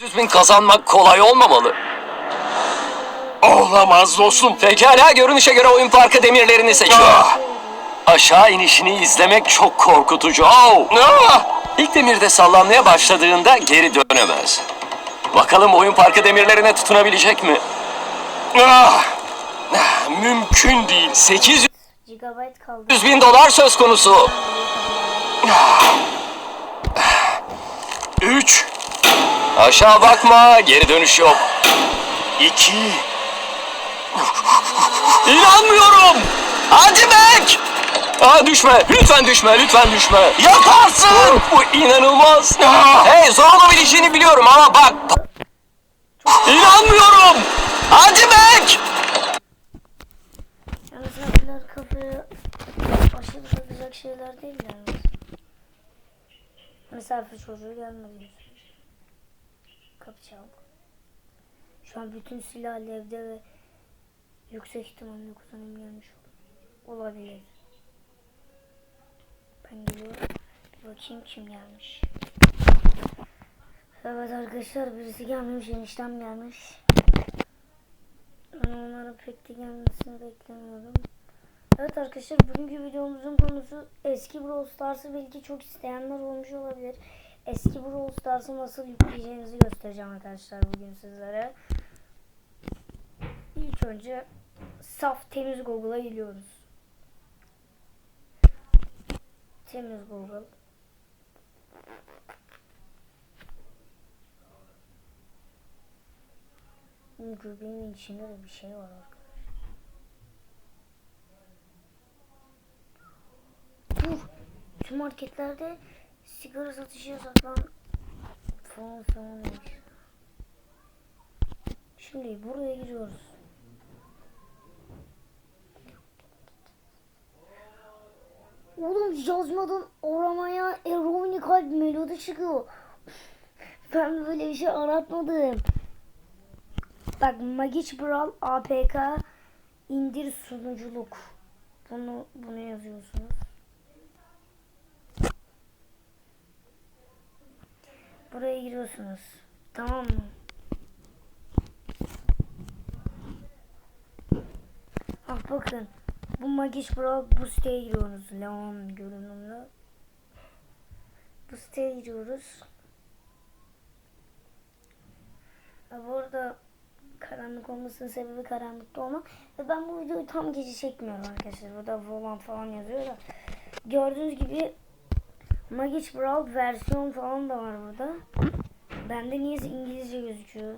100 bin kazanmak kolay olmamalı. Olamaz dostum. Pekala görünüşe göre oyun parkı demirlerini seçiyor. Ah! Aşağı inişini izlemek çok korkutucu. Oh! Ah! İlk demirde sallanmaya başladığında geri dönemez. Bakalım oyun parkı demirlerine tutunabilecek mi? Ah! Ah, Mümkün değil. 800 GB kaldı. bin dolar söz konusu. 3, Aşağı bakma, geri dönüş yok. 2, İnanmıyorum. Hadi Mac. Aa düşme, lütfen düşme, lütfen düşme. yaparsın. Bu inanılmaz. Ah! Hey zor olabileceğini biliyorum ama bak. İnanmıyorum. Hadi Mac. Bunlar kafaya aşırı takacak şeyler değil yani. Misafir çocuğu gelmedi. Çaldı. Şu an bütün silah evde ve yüksek ihtimalle kuzenim gelmiş olabilir. Ben geliyorum. Bir bakayım kim gelmiş. Evet arkadaşlar birisi gelmemiş eniştem gelmiş. Ben onlara pek de gelmesini beklemiyordum. Evet arkadaşlar bugünkü videomuzun konusu eski Brawl Stars'ı belki çok isteyenler olmuş olabilir. Eski Brawl Stars'ı nasıl yükleyeceğinizi göstereceğim arkadaşlar bugün sizlere. İlk önce saf temiz Google'a giriyoruz. Temiz Google. Göbeğimin içinde de bir şey var arkadaşlar. Tüm marketlerde sigara satışı yasaklan falan falan demiş. Şimdi buraya giriyoruz. Oğlum yazmadan aramaya eroini kalp melodi çıkıyor. Ben böyle bir şey aratmadım. Bak Magic Brawl APK indir sunuculuk. Bunu bunu yazıyorsunuz. Buraya giriyorsunuz. Tamam mı? Ah bakın. Bu Magic Brawl bu siteye giriyoruz. Leon görünümlü. Bu siteye giriyoruz. Bu arada karanlık olmasının sebebi karanlıkta olmak. Ve ben bu videoyu tam gece çekmiyorum arkadaşlar. Burada volant falan yazıyor da. Gördüğünüz gibi Magic Brawl versiyon falan da var burada. Bende niyeyse İngilizce gözüküyor.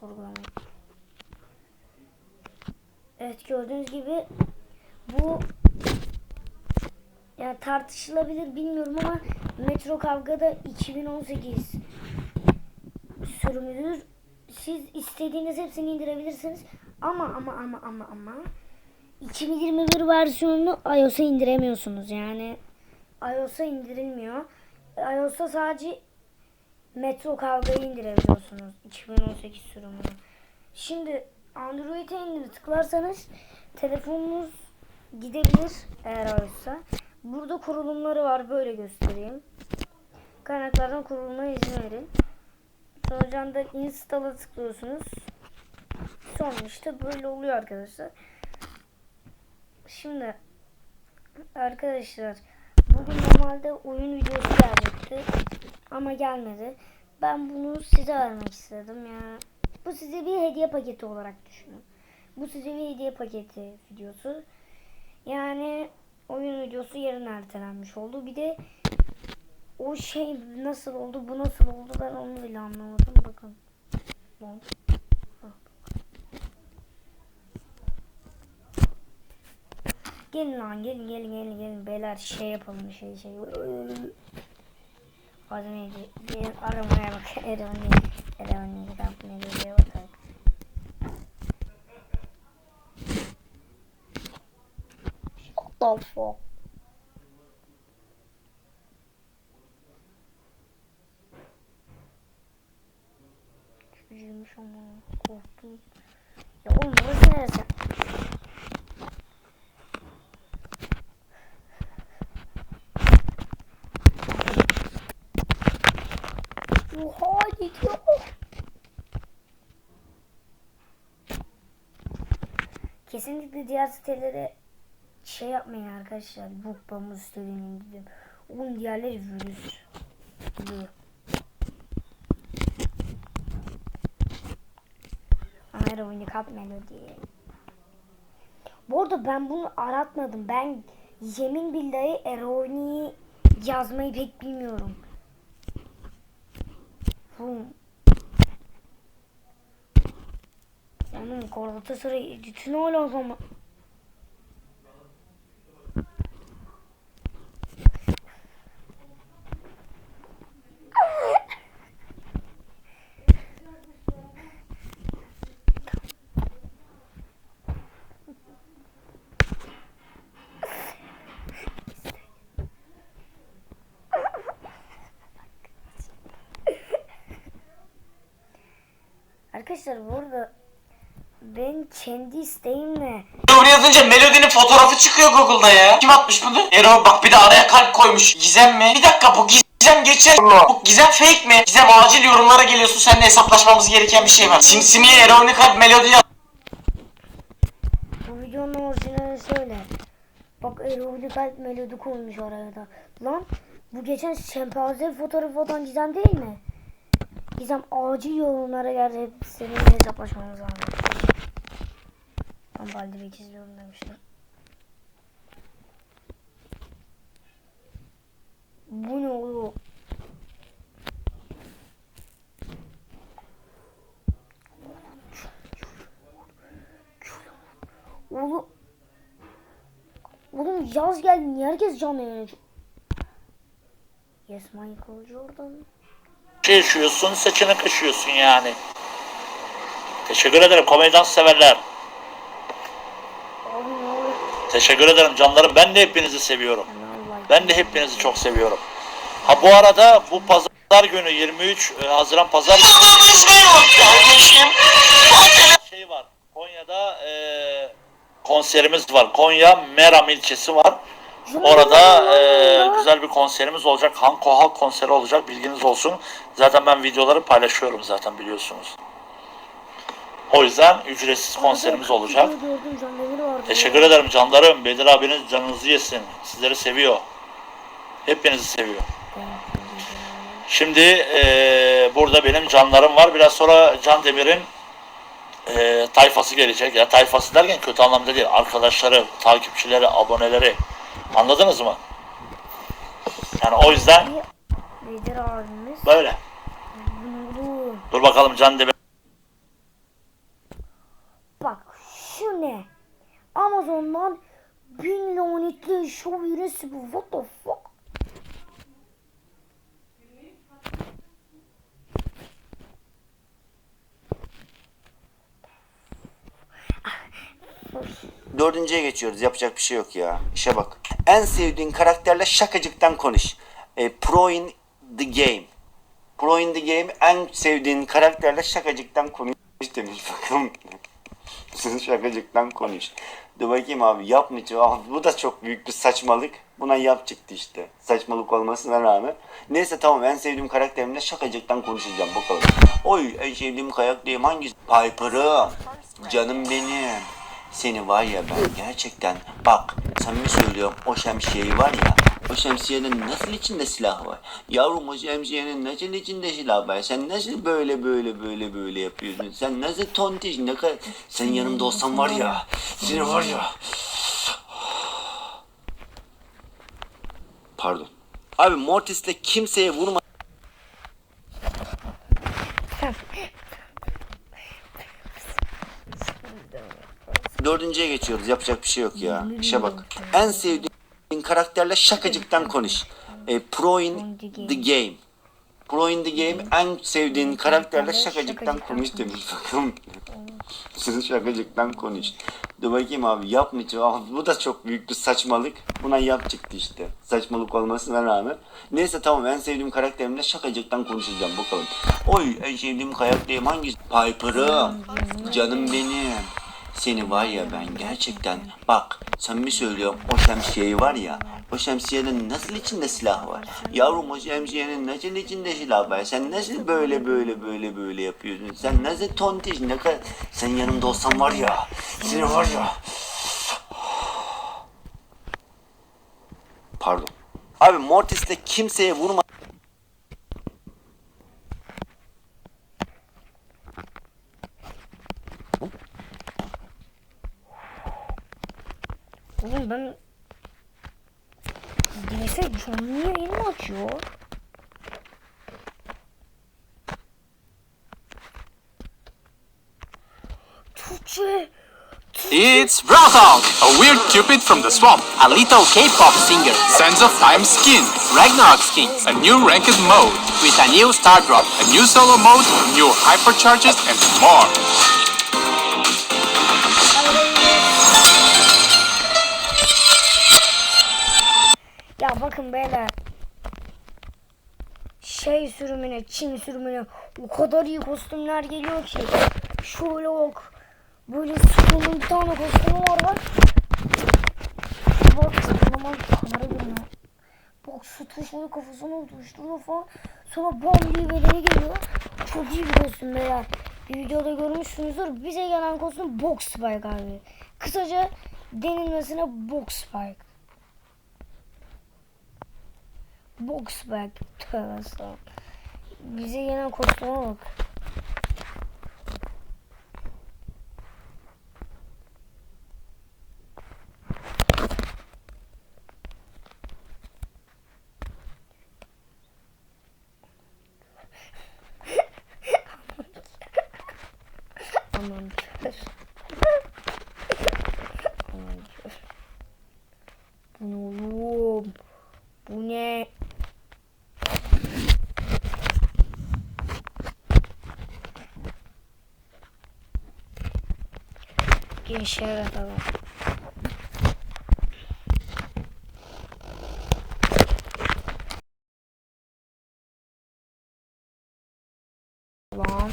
Sorgulamayın. Evet gördüğünüz gibi bu ya tartışılabilir bilmiyorum ama Metro Kavga'da 2018 sürümüdür. Siz istediğiniz hepsini indirebilirsiniz. Ama ama ama ama ama 2021 versiyonunu iOS'a indiremiyorsunuz. Yani iOS'a indirilmiyor. iOS'a sadece Metro Kavga'yı indirebiliyorsunuz. 2018 sürümünü. Şimdi Android'e indir tıklarsanız telefonunuz gidebilir eğer iOS'sa. Burada kurulumları var. Böyle göstereyim. Kaynaklardan kuruluma izin verin. Sonra da install'a tıklıyorsunuz. Sonra işte böyle oluyor arkadaşlar. Şimdi arkadaşlar bugün normalde oyun videosu gelecekti ama gelmedi. Ben bunu size vermek istedim ya. Bu size bir hediye paketi olarak düşünün. Bu size bir hediye paketi videosu. Yani oyun videosu yarın ertelenmiş oldu. Bir de o şey nasıl oldu, bu nasıl oldu ben onu bile anlamadım. Bakın. Lan. Gelin lan gelin gelin gelin gelin beyler şey yapalım şey şey. Adı neydi? Bir aramaya bak. Ervan neydi? Ervan neydi? Kamp neydi? diye bakalım. What the fuck? Oha gidiyor. Kesinlikle diğer sitelere şey yapmayın arkadaşlar. Bu pamuğu sitelerinin gidin. Oğlum diğerleri virüs. Gidiyor. Hayır oyunu kap melodi. Bu arada ben bunu aratmadım. Ben yemin billahi Eroni'yi yazmayı pek bilmiyorum. Boom. Onun Galatasaray editini hala o zaman. Arkadaşlar burada ben kendi isteğimle Bunu yazınca Melody'nin fotoğrafı çıkıyor Google'da ya. Kim atmış bunu? Ero bak bir de araya kalp koymuş. Gizem mi? Bir dakika bu Gizem geçer. Bu Gizem fake mi? Gizem acil yorumlara geliyorsun. Seninle hesaplaşmamız gereken bir şey var. Simsimiye Ero'nun kalp Melody yaz. bu videonun orijinali şöyle. Bak Erol kalp melodi koymuş oraya da. Lan bu geçen şempanze fotoğrafı olan Gizem değil mi? Gizem acil yorumlara geldi. Seninle hesaplaşmamız lazım. Ben Baldiv'i izliyorum demiştim. Bu ne oluyor? Oğlum Oğlum yaz geldi. Niye herkes canlı yayın Yes Michael Jordan. Yaşıyorsun, saçını kaşıyorsun yani. Teşekkür ederim komedyen severler. Teşekkür ederim canlarım. Ben de hepinizi seviyorum. Ben de hepinizi çok seviyorum. Ha bu arada bu pazar günü 23 e, Haziran pazar şey var. Konya'da e, konserimiz var. Konya Meram ilçesi var. Orada e, güzel bir konserimiz olacak. Hanko Halk konseri olacak. Bilginiz olsun. Zaten ben videoları paylaşıyorum zaten biliyorsunuz. O yüzden ücretsiz konserimiz olacak. Teşekkür ederim canlarım. Bedir abiniz canınızı yesin. Sizleri seviyor. Hepinizi seviyor. Şimdi eee, burada benim canlarım var. Biraz sonra Can Demir'in eee, tayfası gelecek. Ya tayfası derken kötü anlamda değil. Arkadaşları, takipçileri, aboneleri. Anladınız mı? Yani o yüzden Bedir abimiz. böyle. Bu. Dur bakalım Can Demir. Bak şu ne? Amazon'dan 1000 lanetli show virüsü bu. What the fuck? Dördüncüye geçiyoruz. Yapacak bir şey yok ya. İşe bak. En sevdiğin karakterle şakacıktan konuş. E, pro in the game. Pro in the game en sevdiğin karakterle şakacıktan konuş demiş. Bakalım. şakacıktan konuş. Dur bakayım abi yapmayacağım. Ah, bu da çok büyük bir saçmalık. Buna yap çıktı işte. Saçmalık olmasına rağmen. Neyse tamam en sevdiğim karakterimle şakacıktan konuşacağım bakalım. Oy en sevdiğim karakterim hangisi? Piper'ım. Canım benim. Seni var ya ben gerçekten bak samimi söylüyorum o şemsiyeyi var ya o şemsiyenin nasıl içinde silah var? Yavrum o şemsiyenin nasıl içinde silah var? Sen nasıl böyle böyle böyle böyle yapıyorsun? Sen nasıl tontiş ne kadar... Sen yanımda olsan var ya seni var ya... Pardon. Abi Mortis'le kimseye vurma. Dördüncüye geçiyoruz. Yapacak bir şey yok ya. İşe bak. En sevdiğin karakterle şakacıktan konuş. E, pro in the game. Pro in the game en sevdiğin karakterle şakacıktan konuş demiş. Bakalım. Siz şakacıktan konuş. Dur bakayım abi yapmayacağım. Ah, bu da çok büyük bir saçmalık. Buna yap çıktı işte. Saçmalık olmasına rağmen. Neyse tamam en sevdiğim karakterimle şakacıktan konuşacağım bakalım. Oy en sevdiğim karakterim hangisi? Piper'ım. Canım benim. Seni var ya ben gerçekten bak samimi söylüyorum o şemsiyeyi var ya o şemsiyenin nasıl içinde silah var? Yavrum o şemsiyenin nasıl içinde silah var? Sen nasıl böyle böyle böyle böyle yapıyorsun? Sen nasıl tontiş ne kadar... Sen yanımda olsan var ya seni var ya... Pardon. Abi Mortis'te kimseye vurma. It's Brothog, a weird cupid from the swamp, a little K-pop singer, Sands of Time skin, Ragnarok skins, a new ranked mode, with a new star drop, a new solo mode, new hypercharges, and more. Bakın beyler. Şey sürümüne, Çin sürümüne o kadar iyi kostümler geliyor ki. Şöyle bak. Böyle sıkıntı bir tane kostümü var bak. Bak zaman kamera görünüyor. Bak su tuşları kafasına oluşturuyor falan. Sonra bam diye bedeni geliyor. Çok iyi bir kostüm beyler. Bir videoda görmüşsünüzdür. Bize gelen kostüm Box Spike abi. Kısaca denilmesine Box Spike. Box bag. Tövbe. Bize gelen kostüme bak. Aman kör. Aman kör. Bu ne oğlum? Bu ne? Gençler atalım. Lan.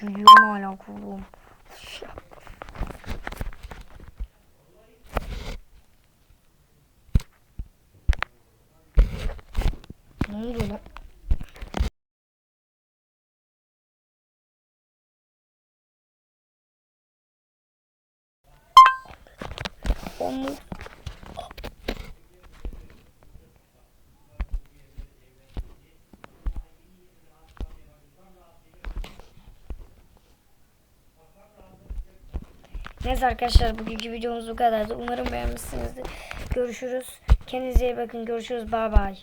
Gülüyorum hala kulum. Ne oluyor lan? Onu Neyse arkadaşlar bugünkü videomuz bu kadardı. Umarım beğenmişsinizdir. Görüşürüz. Kendinize iyi bakın. Görüşürüz. Bay bay.